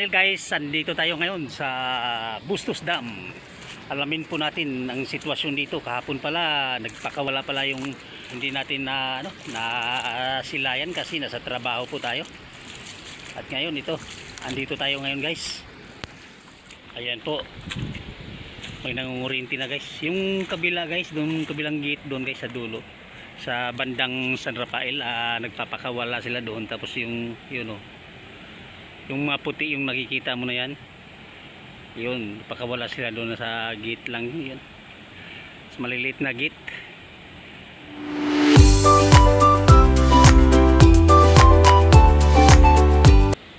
channel guys. Andito tayo ngayon sa Bustos Dam. Alamin po natin ang sitwasyon dito. Kahapon pala nagpakawala pala yung hindi natin na ano na silayan kasi nasa trabaho po tayo. At ngayon ito, andito tayo ngayon guys. Ayan po. May nangungurinti na guys. Yung kabila guys, doon kabilang gate doon guys sa dulo. Sa bandang San Rafael, ah, nagpapakawala sila doon tapos yung yun oh, yung mga puti yung nakikita mo na yan yun pakawala sila doon sa gate lang yun. Sa maliliit na gate.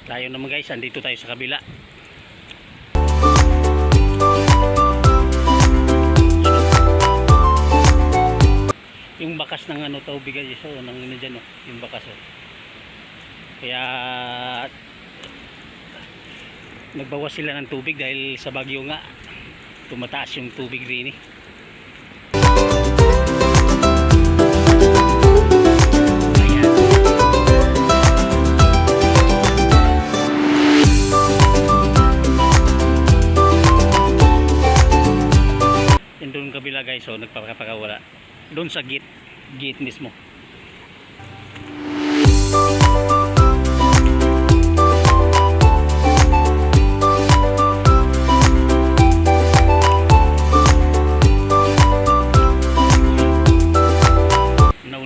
Tayo naman guys andito tayo sa kabila. Yung bakas ng ano tubig guys oh, nang ano oh, yung bakas oh. kaya nagbawas sila ng tubig dahil sa bagyo nga. Tumataas yung tubig rin eh. Doon kabila guys so nagpapakawala doon sa gate gate mismo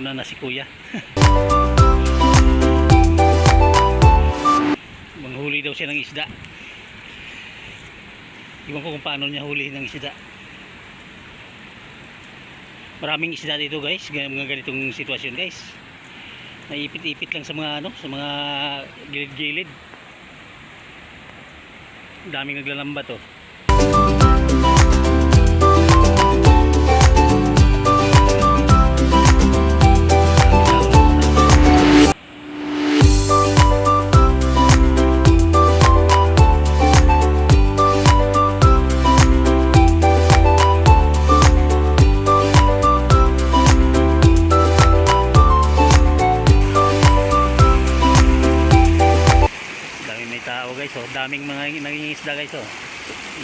nauna na si kuya. Manghuli daw siya ng isda. Iwan ko kung paano niya huli ng isda. Maraming isda dito guys. Mga ganitong sitwasyon guys. Naipit-ipit lang sa mga ano sa mga gilid-gilid. Daming naglalamba to daming mga nangingisda guys oh.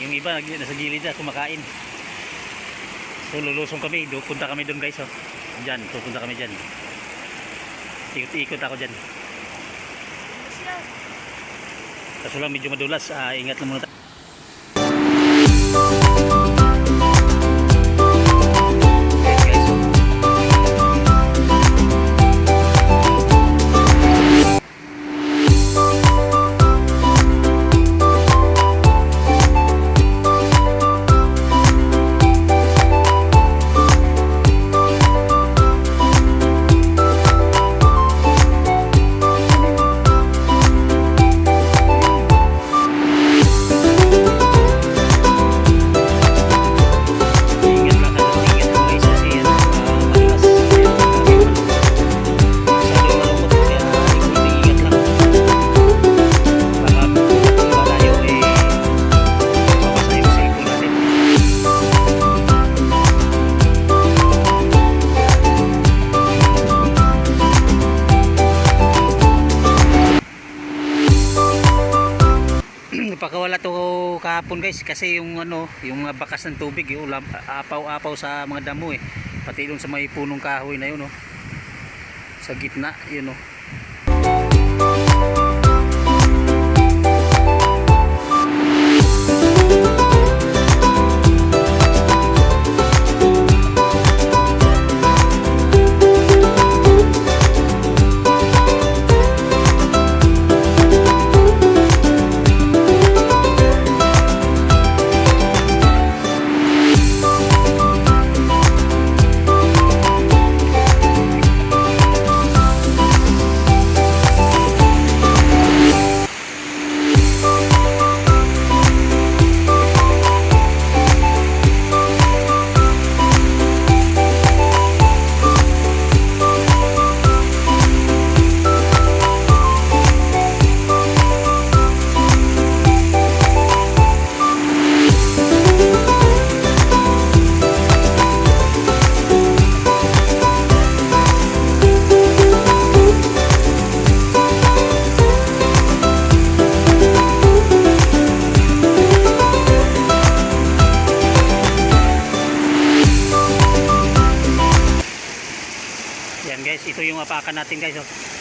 yung iba nasa gilid na kumakain. So lulusong kami. Do punta kami doon guys oh. dyan pupunta kami dyan ikot-ikot ako dyan kaso lang medyo madulas. Ah, ingat lang muna tayo guys kasi yung ano, yung bakas ng tubig, yung ulam, apaw-apaw sa mga damo eh. Pati doon sa may punong kahoy na yun oh. Sa gitna, yun oh. Natin guys. Oh.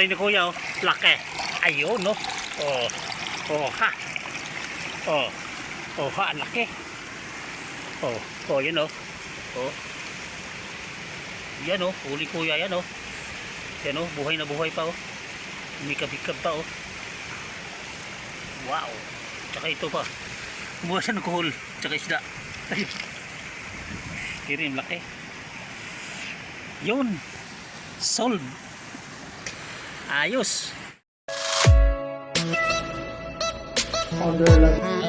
Hulay ni kuya oh. Laki. Ayun no. Oh. Oh ha. Oh. Oh ha, laki. Oh. Oh, yun oh. Oh. Yan oh, huli kuya yan oh. Yan oh, buhay na buhay pa oh. Umikab-ikab pa oh. Wow. Tsaka ito pa. Buwasan ng kuhol. Tsaka isda. Ayun. Kirim, laki. Yun. Solve. Ayos. Founder lang.